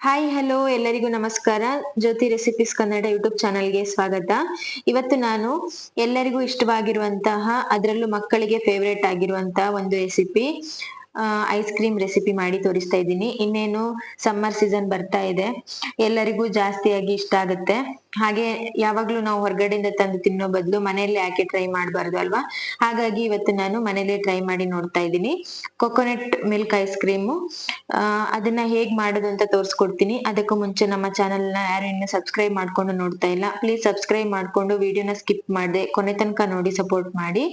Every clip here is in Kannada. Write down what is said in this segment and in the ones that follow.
ಹಾಯ್ ಹಲೋ ಎಲ್ಲರಿಗೂ ನಮಸ್ಕಾರ. ಜ್ಯೋತಿ ರೆಸಿಪೀಸ್ ಕನ್ನಡ ಯೂಟ್ಯೂಬ್ ಚಾನಲ್ಗೆ ಸ್ವಾಗತ. ಇವತ್ತು ನಾನು ಎಲ್ಲರಿಗೂ ಇಷ್ಟವಾಗಿರುವಂತಹ, ಅದರಲ್ಲೂ ಮಕ್ಕಳಿಗೆ ಫೇವ್ರೇಟ್ ಆಗಿರುವಂತಹ ಒಂದು ರೆಸಿಪಿ ಐಸ್ ಕ್ರೀಮ್ ರೆಸಿಪಿ ಮಾಡಿ ತೋರಿಸ್ತಾ ಇದ್ದೀನಿ. ಇನ್ನೇನು ಸಮ್ಮರ್ ಸೀಸನ್ ಬರ್ತಾ ಇದೆ. ಎಲ್ಲರಿಗೂ ಜಾಸ್ತಿಯಾಗಿ ಇಷ್ಟ ಆಗುತ್ತೆ. ಹಾಗೆ ಯಾವಾಗ್ಲೂ ನಾವು ಹೊರಗಡೆಯಿಂದ ತಂದು ತಿನ್ನೋ ಬದಲು ಮನೆಯಲ್ಲೇ ಯಾಕೆ ಟ್ರೈ ಮಾಡಬಾರ್ದು ಅಲ್ವಾ? ಹಾಗಾಗಿ ಇವತ್ತು ನಾನು ಮನೇಲೆ ಟ್ರೈ ಮಾಡಿ ನೋಡ್ತಾ ಇದ್ದೀನಿ. ಕೊಕೊನಟ್ ಮಿಲ್ಕ್ ಐಸ್ ಕ್ರೀಮು ಅದನ್ನ ಹೇಗ್ ಮಾಡೋದು ಅಂತ ತೋರಿಸ್ಕೊಡ್ತೀನಿ. ಅದಕ್ಕೂ ಮುಂಚೆ ನಮ್ಮ ಚಾನೆಲ್ನ ಯಾರು ಇನ್ನು ಸಬ್ಸ್ಕ್ರೈಬ್ ಮಾಡ್ಕೊಂಡು ನೋಡ್ತಾ ಇಲ್ಲ ಪ್ಲೀಸ್ ಸಬ್ಸ್ಕ್ರೈಬ್ ಮಾಡ್ಕೊಂಡು ವಿಡಿಯೋನ ಸ್ಕಿಪ್ ಮಾಡದೆ, ಕೊನೆ ತನಕ ನೋಡಿ ಸಪೋರ್ಟ್ ಮಾಡಿ.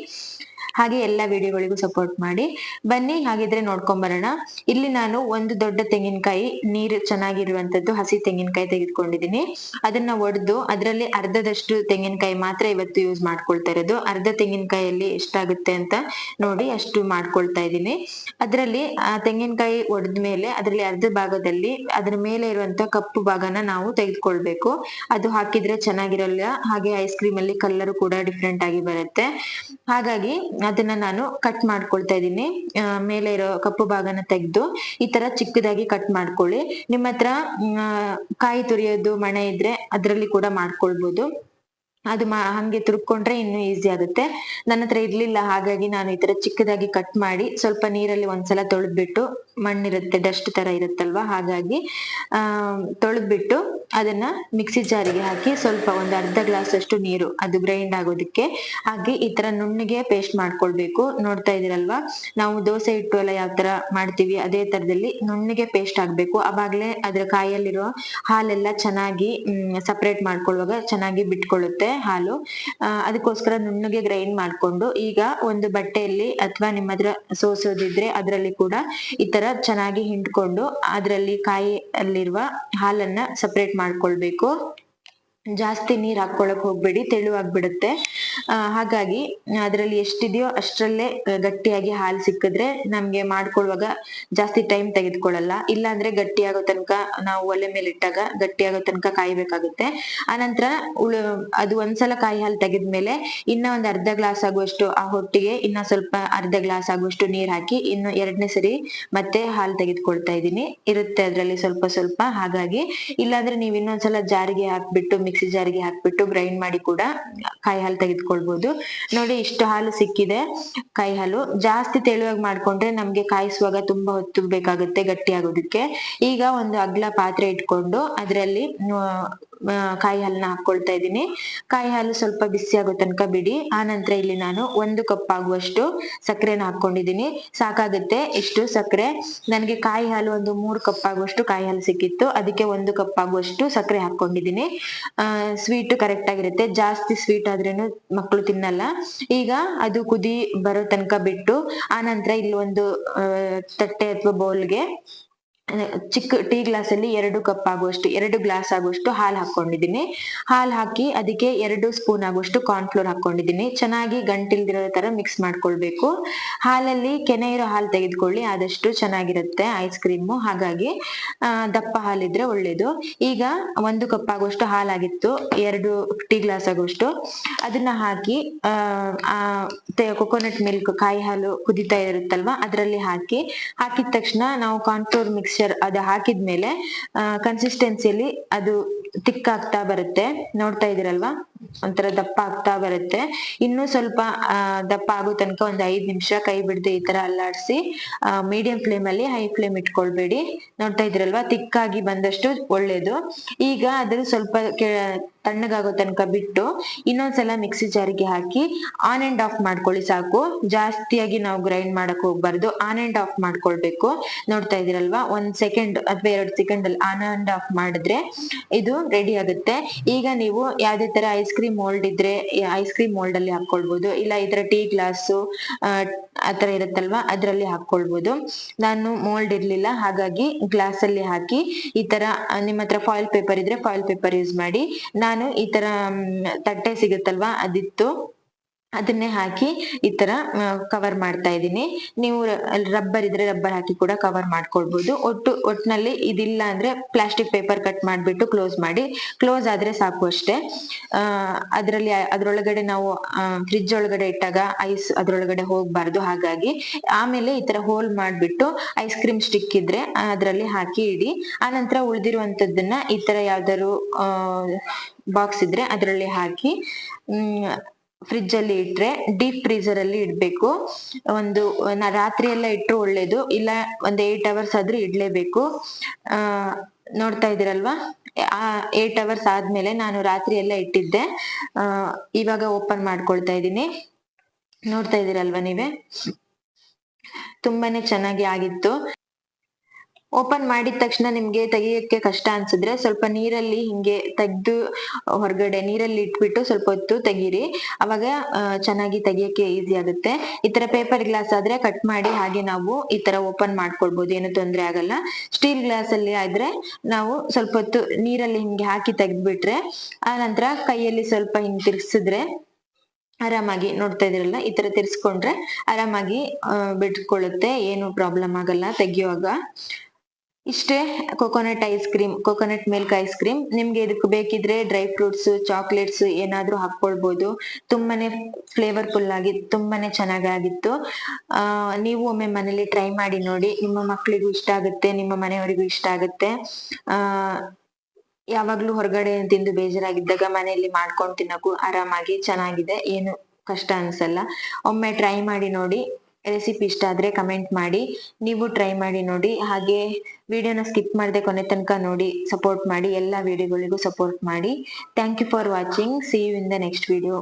ಹಾಗೆ ಎಲ್ಲ ವಿಡಿಯೋಗಳಿಗೂ ಸಪೋರ್ಟ್ ಮಾಡಿ. ಬನ್ನಿ, ಹಾಗಿದ್ರೆ ನೋಡ್ಕೊಂಡ್ ಬರೋಣ ಇಲ್ಲಿ ನಾನು ಒಂದು ದೊಡ್ಡ ತೆಂಗಿನಕಾಯಿ, ನೀರು ಚೆನ್ನಾಗಿರುವಂತದ್ದು ಹಸಿ ತೆಂಗಿನಕಾಯಿ ತೆಗೆದುಕೊಂಡಿದ್ದೀನಿ. ಅದನ್ನ ಒಡೆದು ಅದರಲ್ಲಿ ಅರ್ಧದಷ್ಟು ತೆಂಗಿನಕಾಯಿ ಮಾತ್ರ ಇವತ್ತು ಯೂಸ್ ಮಾಡ್ಕೊಳ್ತಾ ಇರೋದು. ಅರ್ಧ ತೆಂಗಿನಕಾಯಲ್ಲಿ ಎಷ್ಟಾಗುತ್ತೆ ಅಂತ ನೋಡಿ ಅಷ್ಟು ಮಾಡ್ಕೊಳ್ತಾ ಇದ್ದೀನಿ. ಅದರಲ್ಲಿ, ಆ, ತೆಂಗಿನಕಾಯಿ ಒಡೆದ ಮೇಲೆ ಅದರಲ್ಲಿ ಅರ್ಧ ಭಾಗದಲ್ಲಿ ಅದ್ರ ಮೇಲೆ ಇರುವಂತ ಕಪ್ಪು ಭಾಗನ ನಾವು ತೆಗೆದುಕೊಳ್ಬೇಕು. ಅದು ಹಾಕಿದ್ರೆ ಚೆನ್ನಾಗಿರಲ್ಲ. ಹಾಗೆ ಐಸ್ ಕ್ರೀಮ್ ಅಲ್ಲಿ ಕಲರ್ ಕೂಡ ಡಿಫ್ರೆಂಟ್ ಆಗಿ ಬರುತ್ತೆ. ಹಾಗಾಗಿ ಅದನ್ನ ನಾನು ಕಟ್ ಮಾಡ್ಕೊಳ್ತಾ ಇದ್ದೀನಿ. ಮೇಲೆ ಇರೋ ಕಪ್ಪು ಭಾಗನ ತೆಗೆದು ಈ ತರ ಚಿಕ್ಕದಾಗಿ ಕಟ್ ಮಾಡ್ಕೊಳ್ಳಿ. ನಿಮ್ಮ ಹತ್ರ ಕಾಯಿ ತುರಿಯೋದು ಮಣೆ ಇದ್ರೆ ಅದ್ರಲ್ಲಿ ಕೂಡ ಮಾಡ್ಕೊಳ್ಬಹುದು ಅದು ಮಾ, ಹಂಗೆ ತುರ್ಕೊಂಡ್ರೆ ಇನ್ನು ಈಸಿ ಆಗುತ್ತೆ. ನನ್ನ ಹತ್ರ ಇರ್ಲಿಲ್ಲ, ಹಾಗಾಗಿ ನಾನು ಈ ತರ ಚಿಕ್ಕದಾಗಿ ಕಟ್ ಮಾಡಿ ಸ್ವಲ್ಪ ನೀರಲ್ಲಿ ಒಂದ್ಸಲ ತೊಳೆದ್ಬಿಟ್ಟು ಮಣ್ಣಿರುತ್ತೆ ಡಸ್ಟ್ ತರ ಇರುತ್ತಲ್ವಾ? ಹಾಗಾಗಿ, ಆ, ತೊಳೆದ್ಬಿಟ್ಟು ಅದನ್ನ ಮಿಕ್ಸಿ ಜಾರಿಗೆ ಹಾಕಿ ಸ್ವಲ್ಪ ಒಂದ್ ಅರ್ಧ ಗ್ಲಾಸ್ ಅಷ್ಟು ನೀರು ಅದು ಗ್ರೈಂಡ್ ಆಗೋದಕ್ಕೆ. ಹಾಗೆ ಈ ತರ ನುಣ್ಣಗೆ ಪೇಸ್ಟ್ ಮಾಡ್ಕೊಳ್ಬೇಕು. ನೋಡ್ತಾ ಇದೀರಲ್ವಾ ನಾವು ದೋಸೆ ಹಿಟ್ಟು ಎಲ್ಲ ಯಾವ ತರ ಮಾಡ್ತೀವಿ, ಅದೇ ತರದಲ್ಲಿ ನುಣ್ಣಗೆ ಪೇಸ್ಟ್ ಆಗ್ಬೇಕು. ಅವಾಗ್ಲೇ ಅದ್ರ ಕಾಯಲ್ಲಿರೋ ಹಾಲೆಲ್ಲ ಚೆನ್ನಾಗಿ ಸಪರೇಟ್ ಮಾಡ್ಕೊಳ್ಳುವಾಗ ಚೆನ್ನಾಗಿ ಬಿಟ್ಕೊಳ್ಳುತ್ತೆ ಹಾಲು. ಅದಕ್ಕೋಸ್ಕರ ನುಣ್ಣಗೆ ಗ್ರೈಂಡ್ ಮಾಡ್ಕೊಂಡು ಈಗ ಒಂದು ಬಟ್ಟೆಯಲ್ಲಿ ಅಥವಾ ನಿಮ್ಮ ಹತ್ರ ಸೋಸೋದಿದ್ರೆ ಅದರಲ್ಲಿ ಕೂಡ ಈ ತರ ಚೆನ್ನಾಗಿ ಹಿಂಡ್ಕೊಂಡು ಅದರಲ್ಲಿ ಕಾಯಿ ಅಲ್ಲಿರುವ ಹಾಲನ್ನ ಸಪರೇಟ್ ಮಾಡ್ಕೊಳ್ಬೇಕು. ಜಾಸ್ತಿ ನೀರ್ ಹಾಕೊಳಕ್ ಹೋಗ್ಬೇಡಿ, ತೆಳುವಾಗ್ಬಿಡುತ್ತೆ. ಹಾಗಾಗಿ ಅದರಲ್ಲಿ ಎಷ್ಟಿದೆಯೋ ಅಷ್ಟರಲ್ಲೇ ಗಟ್ಟಿಯಾಗಿ ಹಾಲು ಸಿಕ್ಕಿದ್ರೆ ನಮ್ಗೆ ಮಾಡ್ಕೊಳ್ಳುವಾಗ ಜಾಸ್ತಿ ಟೈಮ್ ತೆಗೆದುಕೊಳ್ಳಲ್ಲ ಇಲ್ಲ ಅಂದ್ರೆ ಗಟ್ಟಿಯಾಗೋ ತನಕ ನಾವು ಒಲೆ ಮೇಲೆ ಇಟ್ಟಾಗ ಗಟ್ಟಿಯಾಗೋ ತನಕ ಕಾಯ್ಬೇಕಾಗುತ್ತೆ. ಆನಂತರ ಉಳು, ಅದು ಒಂದ್ಸಲ ಕಾಯಿ ಹಾಲು ತೆಗೆದ್ಮೇಲೆ ಇನ್ನ ಒಂದ್ ಅರ್ಧ ಗ್ಲಾಸ್ ಆಗುವಷ್ಟು ಆ ಹೊಟ್ಟಿಗೆ ಇನ್ನ ಸ್ವಲ್ಪ ಅರ್ಧ ಗ್ಲಾಸ್ ಆಗುವಷ್ಟು ನೀರ್ ಹಾಕಿ ಇನ್ನು ಎರಡನೇ ಸರಿ ಮತ್ತೆ ಹಾಲು ತೆಗೆದುಕೊಳ್ತಾ ಇದ್ದೀನಿ. ಇರುತ್ತೆ ಅದ್ರಲ್ಲಿ ಸ್ವಲ್ಪ ಸ್ವಲ್ಪ. ಹಾಗಾಗಿ ಇಲ್ಲಾಂದ್ರೆ ನೀವ್ ಇನ್ನೊಂದ್ಸಲ ಜಾರಿಗೆ ಹಾಕ್ಬಿಟ್ಟು ಮಿಕ್ಸಿ ಜಾರಿಗೆ ಹಾಕ್ಬಿಟ್ಟು ಗ್ರೈಂಡ್ ಮಾಡಿ ಕೂಡ ಕಾಯಿ ಹಾಲು ತೆಗೆದುಕೊಳ್ಬಹುದು ನೋಡಿ ಇಷ್ಟು ಹಾಲು ಸಿಕ್ಕಿದೆ, ಕಾಯಿ ಹಾಲು. ಜಾಸ್ತಿ ತೆಳುವಾಗಿ ಮಾಡ್ಕೊಂಡ್ರೆ ನಮ್ಗೆ ಕಾಯಿಸುವಾಗ ತುಂಬಾ ಹೊತ್ತು ಬೇಕಾಗುತ್ತೆ ಗಟ್ಟಿ ಆಗೋದಕ್ಕೆ ಈಗ ಒಂದು ಅಗ್ಲ ಪಾತ್ರೆ ಇಟ್ಕೊಂಡು ಅದರಲ್ಲಿ ಕಾಯಿ ಹಾಲನ್ನ ಹಾಕೊಳ್ತಾ ಇದ್ದೀನಿ. ಕಾಯಿ ಹಾಲು ಸ್ವಲ್ಪ ಬಿಸಿ ಆಗೋ ತನಕ ಬಿಡಿ. ಆ ನಂತರ ಇಲ್ಲಿ ನಾನು ಒಂದು ಕಪ್ ಆಗುವಷ್ಟು ಸಕ್ಕರೆನ ಹಾಕೊಂಡಿದ್ದೀನಿ. ಸಾಕಾಗುತ್ತೆ ಇಷ್ಟು ಸಕ್ಕರೆ ನನಗೆ ಕಾಯಿ ಹಾಲು ಒಂದು ಮೂರು ಕಪ್ ಆಗುವಷ್ಟು ಕಾಯಿ ಹಾಲು ಸಿಕ್ಕಿತ್ತು. ಅದಕ್ಕೆ ಒಂದು ಕಪ್ ಆಗುವಷ್ಟು ಸಕ್ಕರೆ ಹಾಕೊಂಡಿದ್ದೀನಿ. ಸ್ವೀಟ್ ಕರೆಕ್ಟ್ ಆಗಿರುತ್ತೆ. ಜಾಸ್ತಿ ಸ್ವೀಟ್ ಆದ್ರೇನು ಮಕ್ಕಳು ತಿನ್ನಲ್ಲ. ಈಗ ಅದು ಕುದಿ ಬರೋ ತನಕ ಬಿಟ್ಟು ಆ ನಂತರ ಇಲ್ಲಿ ಒಂದು ತಟ್ಟೆ ಅಥವಾ ಬೌಲ್ಗೆ ಚಿಕ್ಕ ಟೀ ಗ್ಲಾಸ್ ಅಲ್ಲಿ ಎರಡು ಕಪ್ ಆಗುವಷ್ಟು, ಎರಡು ಗ್ಲಾಸ್ ಆಗುವಷ್ಟು ಹಾಲು ಹಾಕೊಂಡಿದ್ದೀನಿ ಹಾಲು ಹಾಕಿ ಅದಕ್ಕೆ ಎರಡು ಸ್ಪೂನ್ ಆಗುವಷ್ಟು ಕಾರ್ನ್ಫ್ಲೋರ್ ಹಾಕೊಂಡಿದ್ದೀನಿ ಚೆನ್ನಾಗಿ ಗಂಟಿಲ್ದಿರೋ ತರ ಮಿಕ್ಸ್ ಮಾಡ್ಕೊಳ್ಬೇಕು. ಹಾಲಲ್ಲಿ ಕೆನೆ ಇರೋ ಹಾಲು ತೆಗೆದುಕೊಳ್ಳಿ, ಆದಷ್ಟು ಚೆನ್ನಾಗಿರುತ್ತೆ ಐಸ್ ಕ್ರೀಮು ಹಾಗಾಗಿ ದಪ್ಪ ಹಾಲಿದ್ರೆ ಒಳ್ಳೇದು. ಈಗ ಒಂದು ಕಪ್ ಆಗುವಷ್ಟು ಹಾಲಾಗಿತ್ತು ಎರಡು ಟೀ ಗ್ಲಾಸ್ ಆಗುವಷ್ಟು. ಅದನ್ನ ಹಾಕಿ, ಆ ಕೊಕೊನಟ್ ಮಿಲ್ಕ್ ಕಾಯಿ ಹಾಲು ಕುದಿತಾ ಇರುತ್ತಲ್ವಾ, ಅದರಲ್ಲಿ ಹಾಕಿ, ಹಾಕಿದ ತಕ್ಷಣ ನಾವು ಕಾರ್ನ್ಫ್ಲೋರ್ ಮಿಕ್ಸ್ ಮಿಕ್ಸ್ಚರ್ ಅದು ಹಾಕಿದ್ಮೇಲೆ ಕನ್ಸಿಸ್ಟೆನ್ಸಿಯಲ್ಲಿ ಅದು ತಿಕ್ಕಾಗ್ತಾ ಬರುತ್ತೆ. ನೋಡ್ತಾ ಇದೀರಲ್ವಾ ಒಂಥರ ದಪ್ಪ ಆಗ್ತಾ ಬರುತ್ತೆ. ಇನ್ನು ಸ್ವಲ್ಪ ದಪ್ಪ ಆಗೋ ತನಕ ಒಂದ್ ಐದ್ ನಿಮಿಷ ಕೈ ಬಿಡದೆ ಈ ತರ ಅಲ್ಲಾಡ್ಸಿ ಮೀಡಿಯಂ ಫ್ಲೇಮ್ ಅಲ್ಲಿ ಹೈ ಫ್ಲೇಮ್ ಇಟ್ಕೊಳ್ಬೇಡಿ. ನೋಡ್ತಾ ಇದ್ರಲ್ವಾ ತಿಕ್ಕಾಗಿ ಬಂದಷ್ಟು ಒಳ್ಳೇದು. ಈಗ ಅದ್ರ ಸ್ವಲ್ಪ ತಣ್ಣಗಾಗೋ ತನಕ ಬಿಟ್ಟು ಇನ್ನೊಂದ್ಸಲ ಮಿಕ್ಸಿ ಜಾರಿಗೆ ಹಾಕಿ ಆನ್ ಅಂಡ್ ಆಫ್ ಮಾಡ್ಕೊಳ್ಳಿ ಸಾಕು. ಜಾಸ್ತಿಯಾಗಿ ನಾವು ಗ್ರೈಂಡ್ ಮಾಡಕ್ ಹೋಗ್ಬಾರ್ದು. ಆನ್ ಅಂಡ್ ಆಫ್ ಮಾಡ್ಕೊಳ್ಬೇಕು. ನೋಡ್ತಾ ಇದೀರಲ್ವಾ ಒಂದ್ ಸೆಕೆಂಡ್ ಅಥವಾ ಎರಡ್ ಸೆಕೆಂಡ್ ಅಲ್ಲಿ ಆನ್ ಅಂಡ್ ಆಫ್ ಮಾಡಿದ್ರೆ ಇದು ರೆಡಿ ಆಗುತ್ತೆ. ಈಗ ನೀವು ಯಾವ್ದೇ ತರ ಐಸ್ ಕ್ರೀಮ್ ಮೋಲ್ಡ್ ಇದ್ರೆ ಐಸ್ ಕ್ರೀಮ್ ಮೋಲ್ಡ್ ಅಲ್ಲಿ ಹಾಕೊಳ್ಬಹುದು ಇಲ್ಲ ಇದ್ರ ಟೀ ಗ್ಲಾಸ್ ಆತರ ಇರುತ್ತಲ್ವಾ, ಅದ್ರಲ್ಲಿ ಹಾಕೊಳ್ಬಹುದು ನಾನು ಮೋಲ್ಡ್ ಇರ್ಲಿಲ್ಲ, ಹಾಗಾಗಿ ಗ್ಲಾಸ್ ಅಲ್ಲಿ ಹಾಕಿ ಈ ತರ ನಿಮ್ಮ ಹತ್ರ ಫಾಯಿಲ್ ಪೇಪರ್ ಇದ್ರೆ ಫಾಯಿಲ್ ಪೇಪರ್ ಯೂಸ್ ಮಾಡಿ. ನಾನು ಈ ತರ ತಟ್ಟೆ ಸಿಗುತ್ತಲ್ವಾ, ಅದಿತ್ತು. ಅದನ್ನೇ ಹಾಕಿ ಈ ತರ ಕವರ್ ಮಾಡ್ತಾ ಇದ್ದೀನಿ. ನೀವು ರಬ್ಬರ್ ಇದ್ರೆ ರಬ್ಬರ್ ಹಾಕಿ ಕೂಡ ಕವರ್ ಮಾಡ್ಕೊಳ್ಬಹುದು ಒಟ್ಟು ಒಟ್ಟಿನಲ್ಲಿ ಇದಿಲ್ಲ ಅಂದ್ರೆ ಪ್ಲಾಸ್ಟಿಕ್ ಪೇಪರ್ ಕಟ್ ಮಾಡಿಬಿಟ್ಟು ಕ್ಲೋಸ್ ಮಾಡಿ. ಕ್ಲೋಸ್ ಆದ್ರೆ ಸಾಕು ಅಷ್ಟೇ. ಅದರಲ್ಲಿ, ಅದರೊಳಗಡೆ ನಾವು ಫ್ರಿಜ್ ಒಳಗಡೆ ಇಟ್ಟಾಗ ಐಸ್ ಅದರೊಳಗಡೆ ಹೋಗ್ಬಾರ್ದು. ಹಾಗಾಗಿ ಆಮೇಲೆ ಈ ತರ ಹೋಲ್ ಮಾಡಿಬಿಟ್ಟು ಐಸ್ ಕ್ರೀಮ್ ಸ್ಟಿಕ್ ಇದ್ರೆ ಅದರಲ್ಲಿ ಹಾಕಿ ಇಡಿ. ಆನಂತರ ಉಳಿದಿರುವಂತದ್ದನ್ನ ಈ ತರ ಯಾವ್ದಾದ್ರು ಬಾಕ್ಸ್ ಇದ್ರೆ ಅದರಲ್ಲಿ ಹಾಕಿ ಫ್ರಿಜ್ ಅಲ್ಲಿ ಇಟ್ರೆ ಡೀಪ್ ಫ್ರೀಜರ್ ಅಲ್ಲಿ ಇಡ್ಬೇಕು. ಒಂದು ರಾತ್ರಿ ಎಲ್ಲ ಇಟ್ರು ಒಳ್ಳೇದು. ಇಲ್ಲ, ಒಂದ್ ಏಟ್ ಅವರ್ಸ್ ಆದ್ರೂ ಇಡ್ಲೇಬೇಕು. ಆ, ನೋಡ್ತಾ ಇದೀರಲ್ವಾ ಆ ಏಟ್ ಅವರ್ಸ್ ಆದ್ಮೇಲೆ ನಾನು ರಾತ್ರಿ ಎಲ್ಲ ಇಟ್ಟಿದ್ದೆ ಇವಾಗ ಓಪನ್ ಮಾಡ್ಕೊಳ್ತಾ ಇದೀನಿ ನೋಡ್ತಾ ಇದೀರಲ್ವಾ ನೀವೇ? ತುಂಬಾನೇ ಚೆನ್ನಾಗಿ ಆಗಿತ್ತು. ಓಪನ್ ಮಾಡಿದ ತಕ್ಷಣ ನಿಮ್ಗೆ ತೆಗಿಯಕ್ಕೆ ಕಷ್ಟ ಅನ್ಸಿದ್ರೆ ಸ್ವಲ್ಪ ನೀರಲ್ಲಿ ಹಿಂಗೆ ತೆಗ್ದು ಹೊರಗಡೆ ನೀರಲ್ಲಿ ಇಟ್ಬಿಟ್ಟು ಸ್ವಲ್ಪ ಹೊತ್ತು ತೆಗೀರಿ. ಅವಾಗ ಚೆನ್ನಾಗಿ ತೆಗಿಯಕ್ಕೆ ಈಸಿ ಆಗುತ್ತೆ. ಈ ತರ ಪೇಪರ್ ಗ್ಲಾಸ್ ಆದ್ರೆ ಕಟ್ ಮಾಡಿ ಹಾಗೆ ನಾವು ಈ ತರ ಓಪನ್ ಮಾಡ್ಕೊಳ್ಬಹುದು ಏನು ತೊಂದ್ರೆ ಆಗಲ್ಲ. ಸ್ಟೀಲ್ ಗ್ಲಾಸ್ ಅಲ್ಲಿ ಆದ್ರೆ ನಾವು ಸ್ವಲ್ಪ ಹೊತ್ತು ನೀರಲ್ಲಿ ಹಿಂಗೆ ಹಾಕಿ ತೆಗ್ದ್ಬಿಟ್ರೆ, ಆ ನಂತರ ಕೈಯಲ್ಲಿ ಸ್ವಲ್ಪ ಹಿಂಗೆ ತಿರ್ಸಿದ್ರೆ ಆರಾಮಾಗಿ ನೋಡ್ತಾ ಇದ್ರಲ್ಲ, ಈ ತರ ತಿರ್ಸ್ಕೊಂಡ್ರೆ ಆರಾಮಾಗಿ ಬಿಟ್ಕೊಳ್ಳುತ್ತೆ ಏನು ಪ್ರಾಬ್ಲಮ್ ಆಗಲ್ಲ ತೆಗಿಯುವಾಗ. ಇಷ್ಟೇ coconut ice cream coconut milk ice cream ನಿಮ್ಗೆ ಇದಕ್ಕೆ ಬೇಕಿದ್ರೆ ಡ್ರೈ ಫ್ರೂಟ್ಸ್ ಚಾಕ್ಲೇಟ್ಸ್ ಏನಾದ್ರೂ ಹಾಕೊಳ್ಬಹುದು ತುಂಬಾನೇ ಫ್ಲೇವರ್ಫುಲ್ ಆಗಿ, ತುಂಬಾನೇ ಚೆನ್ನಾಗಾಗಿತ್ತು ನೀವು ಒಮ್ಮೆ ಮನೇಲಿ ಟ್ರೈ ಮಾಡಿ ನೋಡಿ. ನಿಮ್ಮ ಮಕ್ಕಳಿಗೂ ಇಷ್ಟ ಆಗುತ್ತೆ, ನಿಮ್ಮ ಮನೆಯವರಿಗೂ ಇಷ್ಟ ಆಗುತ್ತೆ. ಆ, ಯಾವಾಗ್ಲೂ ಹೊರಗಡೆ ತಿಂದು ಬೇಜಾರಾಗಿದ್ದಾಗ ಮನೆಯಲ್ಲಿ ಮಾಡ್ಕೊಂಡು ತಿನ್ನಕ್ಕೂ ಆರಾಮಾಗಿ ಚೆನ್ನಾಗಿದೆ. ಏನು ಕಷ್ಟ ಅನ್ಸಲ್ಲ. ಒಮ್ಮೆ ಟ್ರೈ ಮಾಡಿ ನೋಡಿ. ರೆಸಿಪಿ ಇಷ್ಟ ಆದ್ರೆ ಕಮೆಂಟ್ ಮಾಡಿ. ನೀವು ಟ್ರೈ ಮಾಡಿ ನೋಡಿ. ಹಾಗೆ ವಿಡಿಯೋನ ಸ್ಕಿಪ್ ಮಾಡದೆ ಕೊನೆ ತನಕ ನೋಡಿ ಸಪೋರ್ಟ್ ಮಾಡಿ. ಎಲ್ಲ ವಿಡಿಯೋಗಳಿಗೂ ಸಪೋರ್ಟ್ ಮಾಡಿ. Thank you for watching see you in the next video